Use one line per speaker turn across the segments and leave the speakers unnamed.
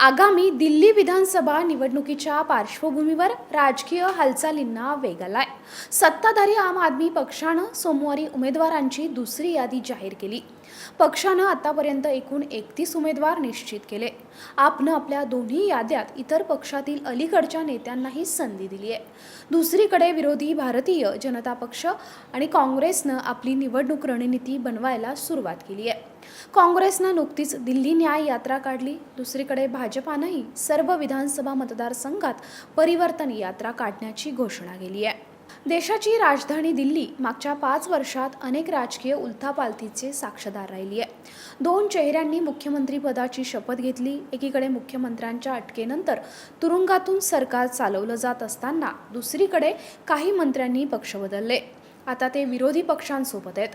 आगामी दिल्ली विधानसभा निवडणुकीच्या पार्श्वभूमीवर राजकीय हालचालींना वेग आलाय. सत्ताधारी आम आदमी पक्षानं सोमवारी उमेदवारांची दुसरी यादी जाहीर केली. पक्षानं आतापर्यंत एकूण एकतीस उमेदवार निश्चित केले. आपनं आपल्या दोन्ही याद्यात इतर पक्षातील अलीकडच्या नेत्यांनाही संधी दिली आहे. दुसरीकडे विरोधी भारतीय जनता पक्ष आणि काँग्रेसनं आपली निवडणूक रणनीती बनवायला सुरुवात केली आहे. काँग्रेसनं नुकतीच दिल्ली न्याय यात्रा काढली. दुसरीकडे भाजपानंही सर्व विधानसभा मतदारसंघात परिवर्तन यात्रा काढण्याची घोषणा केली आहे. देशाची राजधानी दिल्ली मागच्या पाच वर्षात अनेक राजकीय उलथापालथीचे साक्षीदार राहिली आहे. दोन चेहऱ्यांनी मुख्यमंत्रीपदाची शपथ घेतली. एकीकडे मुख्यमंत्र्यांच्या अटकेनंतर तुरुंगातून सरकार चालवलं जात असताना दुसरीकडे काही मंत्र्यांनी पक्ष बदलले. आता ते विरोधी पक्षांसोबत आहेत.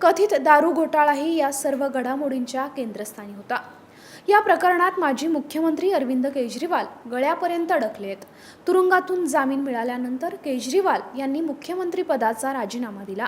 कथित दारू घोटाळाही या सर्व घडामोडींच्या केंद्रस्थानी होता. या प्रकरणात माजी मुख्यमंत्री अरविंद केजरीवाल गळ्यापर्यंत अडकले आहेत तुरुंगातून जामीन मिळाल्यानंतर केजरीवाल यांनी मुख्यमंत्रीपदाचा राजीनामा दिला.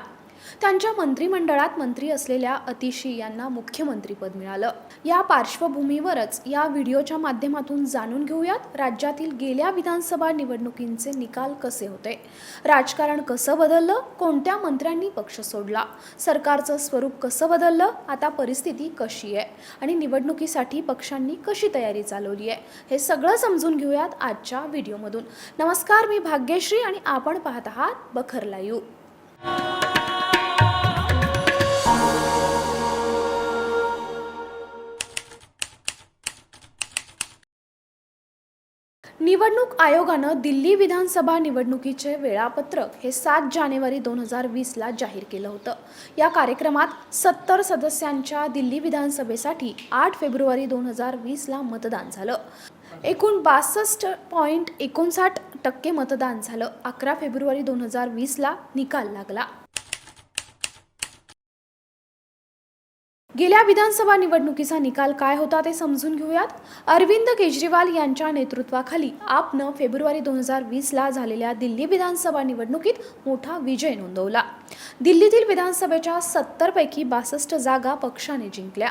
त्यांच्या मंत्रिमंडळात मंत्री असलेल्या अतिशी यांना मुख्यमंत्रीपद मिळालं. या पार्श्वभूमीवरच या व्हिडिओच्या माध्यमातून जाणून घेऊयात राज्यातील गेल्या विधानसभा निवडणुकींचे निकाल कसे होते? राजकारण कसं बदललं? कोणत्या मंत्र्यांनी पक्ष सोडला? सरकारचं स्वरूप कसं बदललं? आता परिस्थिती कशी आहे? आणि निवडणुकीसाठी पक्षांनी कशी तयारी चालवली आहे? हे सगळं समजून घेऊयात आजच्या व्हिडिओमधून. नमस्कार मी भाग्यश्री आणि आपण पाहत आहात बखर लाईव्ह. निवडणूक आयोगानं दिल्ली विधानसभा निवडणुकीचे वेळापत्रक हे सात जानेवारी दोन हजार वीसला जाहीर केलं होतं. या कार्यक्रमात सत्तर सदस्यांच्या दिल्ली विधानसभेसाठी आठ फेब्रुवारी दोन हजार वीसला मतदान झालं. एकूण बासष्ट पॉईंट एकोणसाठ टक्के मतदान झालं. अकरा फेब्रुवारी दोन हजार वीसला निकाल लागला. गेल्या विधानसभा निवडणुकीचा निकाल काय होता ते समजून घेऊयात. अरविंद केजरीवाल यांच्या नेतृत्वाखाली आपनं फेब्रुवारी दोन हजार वीसला झालेल्या दिल्ली विधानसभा निवडणुकीत मोठा विजय नोंदवला. दिल्लीतील विधानसभेच्या सत्तरपैकी बासष्ट जागा पक्षाने जिंकल्या.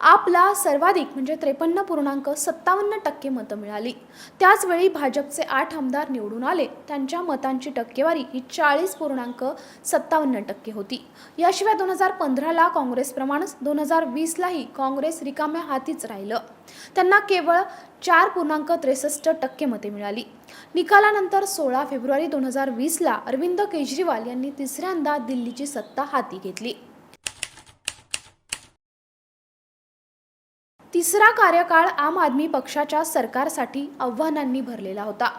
आपला सर्वाधिक म्हणजे त्रेपन्न पूर्णांक सत्तावन्न टक्के मतं मिळाली. त्याचवेळी भाजपचे आठ आमदार निवडून आले. त्यांच्या मतांची टक्केवारी ही चाळीस पूर्णांक सत्तावन्न टक्के होती. याशिवाय दोन हजार पंधराला काँग्रेसप्रमाणेच दोन हजार वीसलाही काँग्रेस रिकाम्या हातीच राहिलं. त्यांना केवळ चार पूर्णांक त्रेसष्ट टक्के मते मिळाली. निकालानंतर सोळा फेब्रुवारी दोन हजार वीसला अरविंद केजरीवाल यांनी तिसऱ्यांदा दिल्लीची सत्ता हाती घेतली. तिसरा कार्यकाळ आम आदमी पक्षाच्या सरकारसाठी आव्हानांनी भरलेला होता.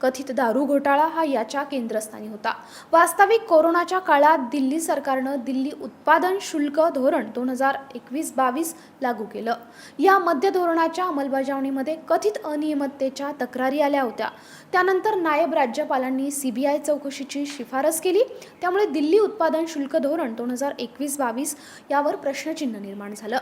कथित दारू घोटाळा हा याच्या केंद्रस्थानी होता. वास्तविक कोरोनाच्या काळात दिल्ली सरकारनं दिल्ली उत्पादन शुल्क धोरण दोन हजार एकवीस बावीस लागू केलं. या मध्य धोरणाच्या अंमलबजावणीमध्ये कथित अनियमिततेच्या तक्रारी आल्या होत्या. त्यानंतर नायब राज्यपालांनी सीबीआय चौकशीची शिफारस केली. त्यामुळे दिल्ली उत्पादन शुल्क धोरण दोन हजार एकवीस बावीस यावर प्रश्नचिन्ह निर्माण झालं.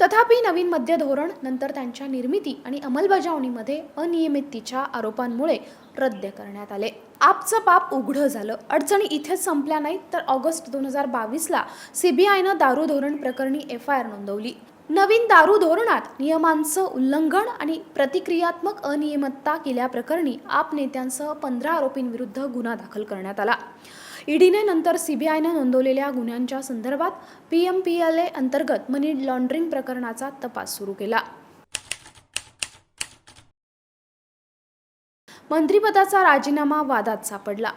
तथापि नवीन मध्य धोरण नंतर त्यांच्या निर्मिती आणि अंमलबजावणीमध्ये अनियमिततेच्या आरोपांमुळे रद्द करण्यात आले. आपचं पाप उघडं झालं. अडचणी इथेच संपल्या नाहीत तर ऑगस्ट दोन हजार बावीसला सीबीआयनं दारू धोरण प्रकरणी एफ आय आर नोंदवली. नवीन दारू धोरणात नियमांचं उल्लंघन आणि प्रतिक्रियात्मक अनियमितता केल्याप्रकरणी आप नेत्यांसह पंधरा आरोपींविरुद्ध गुन्हा दाखल करण्यात आला. ईडीने नंतर सीबीआयनं नोंदवलेल्या गुन्ह्यांच्या संदर्भात P M P L A अंतर्गत मनी लॉन्ड्रिंग प्रकरणाचा तपास सुरू केला. मंत्रिपदाचा राजीनामा वादात सापडला.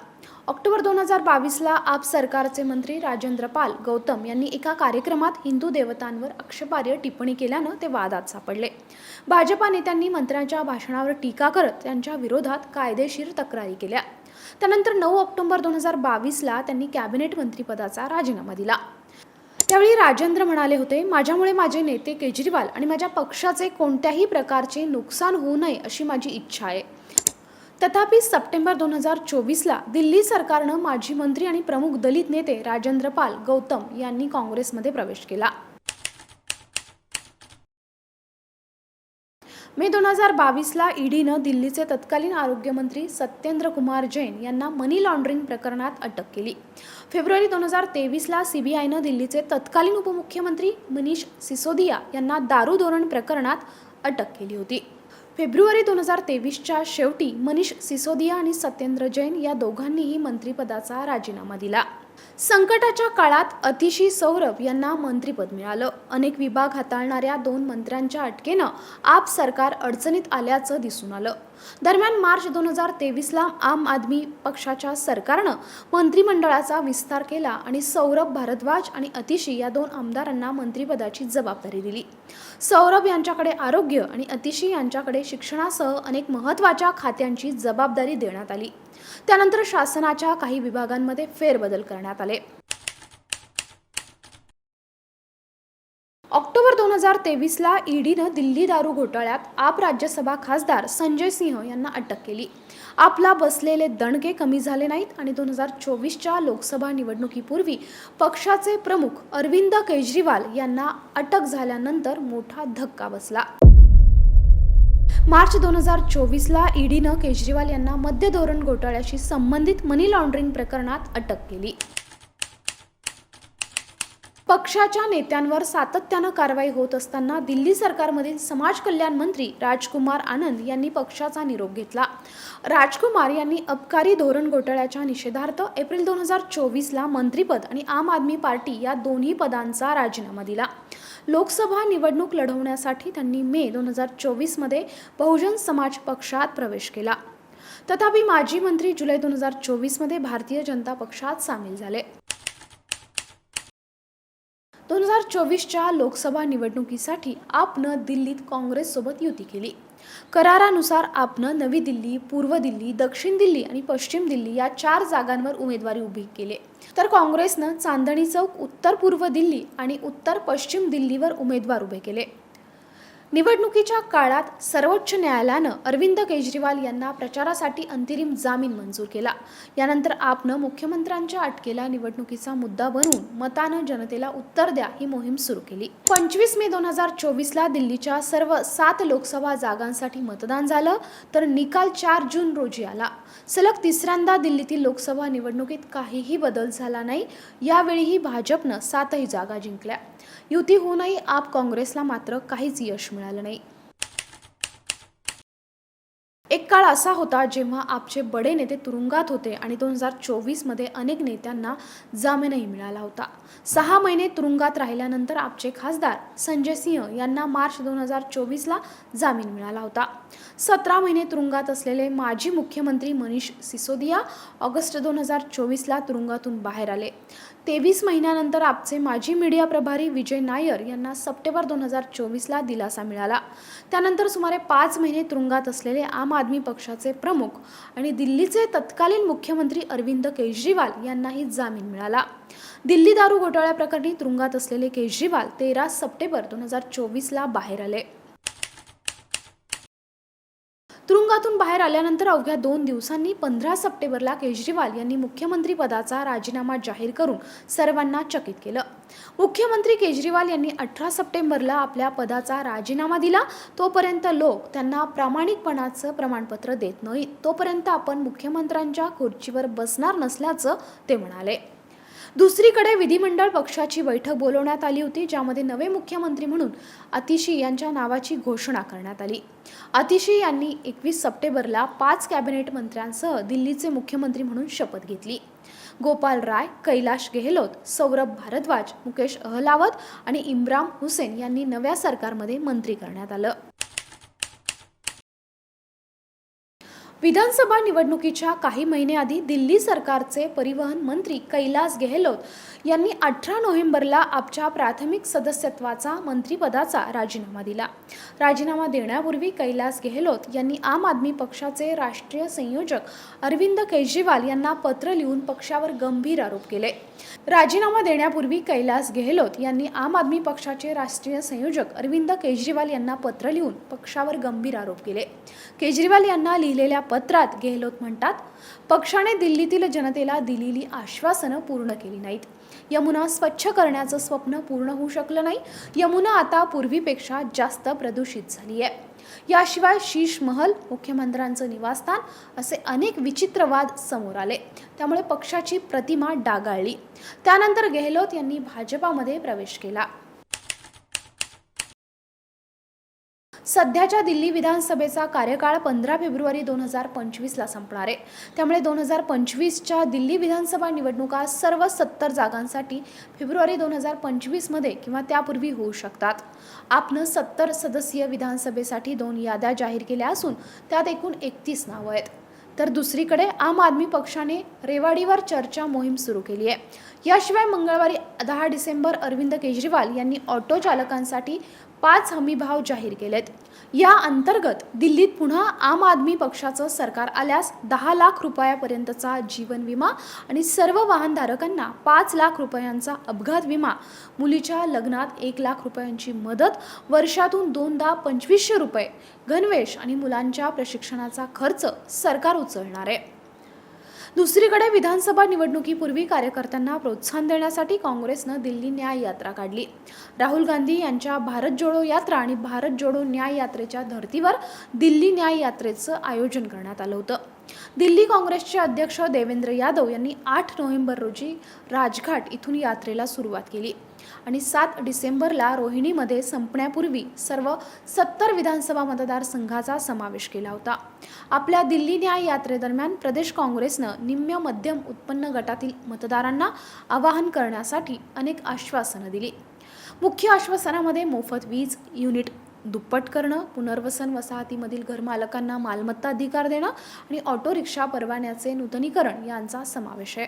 ऑक्टोबर दोन हजार बावीसला आप सरकारचे मंत्री राजेंद्र पाल गौतम यांनी एका कार्यक्रमात हिंदू देवतांवर आक्षेपार्ह टिप्पणी केल्यानं ते वादात सापडले. भाजपा नेत्यांनी मंत्र्यांच्या भाषणावर टीका करत त्यांच्या विरोधात कायदेशीर तक्रारी केल्या. त्यानंतर नऊ ऑक्टोबर दोन हजार बावीसला त्यांनी कॅबिनेट मंत्रिपदाचा राजीनामा दिला. त्यावेळी राजेंद्र म्हणाले होते माझ्यामुळे माझे नेते केजरीवाल आणि माझ्या पक्षाचे कोणत्याही प्रकारचे नुकसान होऊ नये अशी माझी इच्छा आहे. तथापि सप्टेंबर दोन हजार चोवीसला दिल्ली सरकारनं माजी मंत्री आणि प्रमुख दलित नेते राजेंद्र पाल गौतम यांनी काँग्रेसमध्ये प्रवेश केला. मे दोन हजार बावीसला ईडीनं दिल्लीचे तत्कालीन आरोग्यमंत्री सत्येंद्र कुमार जैन यांना मनी लॉन्ड्रिंग प्रकरणात अटक केली. फेब्रुवारी दोन हजार तेवीसला सीबीआयनं दिल्लीचे तत्कालीन उपमुख्यमंत्री मनीष सिसोदिया यांना दारू धोरण प्रकरणात अटक केली होती. फेब्रुवारी दोन हजार तेवीसच्या शेवटी मनीष सिसोदिया आणि सत्येंद्र जैन या दोघांनीही मंत्रिपदाचा राजीनामा दिला. संकटाच्या काळात अतिशी सौरभ यांना मंत्रीपद मिळालं. अनेक विभाग हाताळणाऱ्या दोन मंत्र्यांच्या अटकेनं आप सरकार अडचणीत आल्याचं दिसून आलं. दरम्यान मार्च दोन हजार तेवीसला आम आदमी पक्षाच्या सरकारनं मंत्रिमंडळाचा विस्तार केला आणि सौरभ भारद्वाज आणि अतिशी या दोन आमदारांना मंत्रिपदाची जबाबदारी दिली. सौरभ यांच्याकडे आरोग्य आणि अतिशी यांच्याकडे शिक्षणासह अनेक महत्त्वाच्या खात्यांची जबाबदारी देण्यात आली. त्यानंतर शासनाच्या काही विभागांमध्ये फेरबदल करण्यात आले. ऑक्टोबर दोन हजार तेवीसला ईडीनं दिल्ली दारू घोटाळ्यात आप राज्यसभा खासदार संजय सिंह यांना अटक केली. आपला बसलेले दणके कमी झाले नाहीत आणि दोन हजार चोवीसच्या लोकसभा निवडणुकीपूर्वी पक्षाचे प्रमुख अरविंद केजरीवाल यांना अटक झाल्यानंतर मोठा धक्का बसला. मार्च दोन हजार चोवीसला ईडीनं केजरीवाल यांना मद्य धोरण घोटाळ्याशी संबंधित मनी लॉन्ड्रिंग प्रकरणात अटक केली. पक्षाच्या नेत्यांवर सातत्यानं कारवाई होत असताना दिल्ली सरकारमधील समाज कल्याण मंत्री राजकुमार आनंद यांनी पक्षाचा निरोप घेतला. राजकुमार यांनी अबकारी धोरण घोटाळ्याच्या निषेधार्थ एप्रिल दोन हजार चोवीसला मंत्रीपद आणि आम आदमी पार्टी या दोन्ही पदांचा राजीनामा दिला. लोकसभा निवडणूक लढवण्यासाठी त्यांनी मे दोन हजार चोवीसमध्ये बहुजन समाज पक्षात प्रवेश केला. तथापि माजी मंत्री जुलै दोन हजार चोवीसमध्ये भारतीय जनता पक्षात सामील झाले. दोन हजार चोवीसच्या लोकसभा निवडणुकीसाठी आपनं दिल्लीत काँग्रेससोबत युती केली. करारानुसार आपनं नवी दिल्ली पूर्व दिल्ली दक्षिण दिल्ली आणि पश्चिम दिल्ली या चार जागांवर उमेदवारी उभी केली. तर काँग्रेसनं चांदणी चौक उत्तर पूर्व दिल्ली आणि उत्तर पश्चिम दिल्लीवर उमेदवार उभे केले. निवडणुकीच्या काळात सर्वोच्च न्यायालयानं अरविंद केजरीवाल यांना प्रचारासाठी अंतरिम जामीन मंजूर केला. यानंतर आपनं मुख्यमंत्र्यांच्या अटकेला निवडणुकीचा मुद्दा बनवून मतानं जनतेला उत्तर द्या ही मोहीम सुरू केली. पंचवीस मे दोन हजार चोवीसला दिल्लीच्या सर्व सात लोकसभा जागांसाठी मतदान झालं तर निकाल चार जून रोजी आला. सलग तिसऱ्यांदा दिल्लीतील लोकसभा निवडणुकीत काहीही बदल झाला नाही यावेळीही भाजपनं सातही जागा जिंकल्या. युती होऊनही आप काँग्रेसला मात्र काहीच यश मिळालं नाही. एक काळ असा होता जेव्हा आपचे बडे नेते तुरुंगात होते आणि दोन हजार चोवीसमध्ये अनेक नेत्यांना जामीनही मिळाला होता. सहा महिने तुरुंगात राहिल्यानंतर आपचे खासदार संजय सिंह यांना मार्च दोन हजार चोवीसला जामीन मिळाला होता. सतरा महिने तुरुंगात असलेले माजी मुख्यमंत्री मनीष सिसोदिया ऑगस्ट दोन हजार चोवीसला तुरुंगातून बाहेर आले. तेवीस महिन्यानंतर आपचे माजी मीडिया प्रभारी विजय नायर यांना सप्टेंबर दोन हजार चोवीसला दिलासा मिळाला. त्यानंतर सुमारे पाच महिने तुरुंगात असलेले आम आदमी पक्षाचे प्रमुख आणि दिल्लीचे तत्कालीन मुख्यमंत्री अरविंद केजरीवाल यांनाही जामीन मिळाला. दिल्ली दारू घोटाळ्याप्रकरणी तुरुंगात असलेले केजरीवाल तेरा सप्टेंबर दोन हजार चोवीसला बाहेर आले. तुरुंगातून बाहेर आल्यानंतर अवघ्या दोन दिवसांनी पंधरा सप्टेंबरला केजरीवाल यांनी मुख्यमंत्री पदाचा राजीनामा जाहीर करून सर्वांना चकित केलं. मुख्यमंत्री केजरीवाल यांनी अठरा सप्टेंबरला आपल्या पदाचा राजीनामा दिला. तोपर्यंत लोक त्यांना प्रामाणिकपणाचं प्रमाणपत्र देत नाहीत तोपर्यंत आपण मुख्यमंत्र्यांच्या खुर्चीवर बसणार नसल्याचं ते म्हणाले. दुसरीकडे विधिमंडळ पक्षाची बैठक बोलवण्यात आली होती ज्यामध्ये नवे मुख्यमंत्री म्हणून अतिशी यांच्या नावाची घोषणा करण्यात आली. अतिशी यांनी एकवीस सप्टेंबरला पाच कॅबिनेट मंत्र्यांसह दिल्लीचे मुख्यमंत्री म्हणून शपथ घेतली. गोपाल राय कैलाश गेहलोत सौरभ भारद्वाज मुकेश अहलावत आणि इम्राम हुसेन यांनी नव्या सरकारमध्ये मंत्री करण्यात आलं. विधानसभा निवडणुकीच्या काही महिन्याआधी दिल्ली सरकारचे परिवहन मंत्री कैलास गेहलोत यांनी अठरा नोव्हेंबरला आपच्या प्राथमिक सदस्यत्वाचा मंत्रिपदाचा राजीनामा दिला. राजीनामा देण्यापूर्वी कैलास गेहलोत यांनी आम आदमी पक्षाचे राष्ट्रीय संयोजक अरविंद केजरीवाल यांना पत्र लिहून पक्षावर गंभीर आरोप केले. राजीनामा देण्यापूर्वी कैलास गेहलोत यांनी आम आदमी पक्षाचे राष्ट्रीय संयोजक अरविंद केजरीवाल यांना पत्र लिहून पक्षावर गंभीर आरोप केले. केजरीवाल यांना लिहिलेल्या पत्रात गेहलोत म्हणतात पक्षाने दिल्लीतील जनतेला दिलेली आश्वासनं पूर्ण केली नाहीत. यमुना स्वच्छ करण्याचं स्वप्न पूर्ण होऊ शकलं नाही. यमुना आता पूर्वीपेक्षा जास्त प्रदूषित झाली आहे याशिवाय शीश महल मुख्यमंत्र्यांचं निवासस्थान असे अनेक विचित्र वाद समोर आले. त्यामुळे पक्षाची प्रतिमा डागाळली. त्यानंतर गेहलोत यांनी भाजपामध्ये प्रवेश केला. सध्याच्या दिल्ली विधानसभेचा कार्यकाळ पंधरा फेब्रुवारी दोन हजार पंचवीसला संपणार आहे. त्यामुळे दोन हजार पंचवीसच्या दिल्ली विधानसभा निवडणुका सर्व सत्तर जागांसाठी फेब्रुवारी दोन हजार पंचवीसमध्ये किंवा त्यापूर्वी होऊ शकतात. आपनं सत्तर सदस्यीय विधानसभेसाठी दोन याद्या जाहीर केल्या असून त्यात एकूण एकतीस नावं आहेत. तर दुसरीकडे आम आदमी पक्षाने रेवाडीवर चर्चा मोहीम सुरू केली आहे. याशिवाय मंगळवारी दहा डिसेंबर अरविंद केजरीवाल यांनी ऑटो चालकांसाठी पाच हमीभाव जाहीर केलेत. या अंतर्गत दिल्लीत पुन्हा आम आदमी पक्षाचं सरकार आल्यास दहा लाख रुपयापर्यंतचा जीवन विमा आणि सर्व वाहनधारकांना पाच लाख रुपयांचा अपघात विमा. मुलीच्या लग्नात एक लाख रुपयांची मदत वर्षातून दोनदा पंचवीसशे रुपये. गणवेश आणि मुलांच्या प्रशिक्षणाचा खर्च सरकार उचलणार आहे. दुसरीकडे विधानसभा निवडणुकीपूर्वी कार्यकर्त्यांना प्रोत्साहन देण्यासाठी काँग्रेसनं दिल्ली न्याय यात्रा काढली. राहुल गांधी यांच्या भारत जोडो यात्रा आणि भारत जोडो न्याय यात्रेच्या धर्तीवर दिल्ली न्याय यात्रेचं आयोजन करण्यात आलं होतं. दिल्ली काँग्रेसचे अध्यक्ष देवेंद्र यादव यांनी आठ नोव्हेंबर रोजी राजघाट इथून यात्रेला सुरुवात केली. आणि सात डिसेंबरला रोहिणीमध्ये संपण्यापूर्वी सर्व सत्तर विधानसभा मतदारसंघाचा समावेश केला होता. आपल्या दिल्ली न्याय यात्रेदरम्यान प्रदेश काँग्रेसनं निम्न मध्यम उत्पन्न गटातील मतदारांना आवाहन करण्यासाठी अनेक आश्वासनं दिली. मुख्य आश्वासनामध्ये मोफत वीज युनिट दुप्पट करणं पुनर्वसन वसाहतीमधील घरमालकांना मालमत्ता अधिकार देणं आणि ऑटो रिक्षा परवान्याचे नूतनीकरण यांचा समावेश आहे.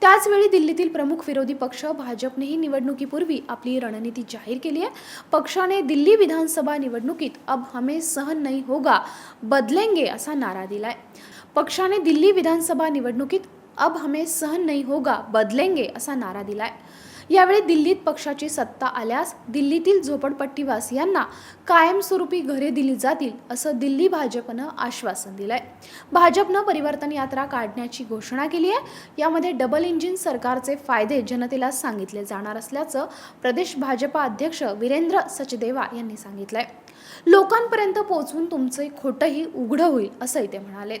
त्याचवेळी दिल्लीतील प्रमुख विरोधी पक्ष भाजपनेही निवडणुकीपूर्वी आपली रणनीती जाहीर केली आहे. पक्षाने दिल्ली विधानसभा निवडणुकीत अब हमें सहन नहीं होगा बदलेंगे असा नारा दिलाय. पक्षाने दिल्ली विधानसभा निवडणुकीत अब हमें सहन नहीं होगा बदलेंगे असा नारा दिलाय. यावेळी दिल्लीत पक्षाची सत्ता आल्यास दिल्लीतील झोपडपट्टीवासियांना कायमस्वरूपी घरे दिली जातील असं दिल्ली भाजपनं आश्वासन दिलंय. भाजपनं परिवर्तन यात्रा काढण्याची घोषणा केली आहे. यामध्ये डबल इंजिन सरकारचे फायदे जनतेला सांगितले जाणार असल्याचं प्रदेश भाजपा अध्यक्ष वीरेंद्र सचदेवा यांनी सांगितलंय. लोकांपर्यंत पोहोचून तुमचे खोटंही उघडं होईल असंही ते म्हणालेत.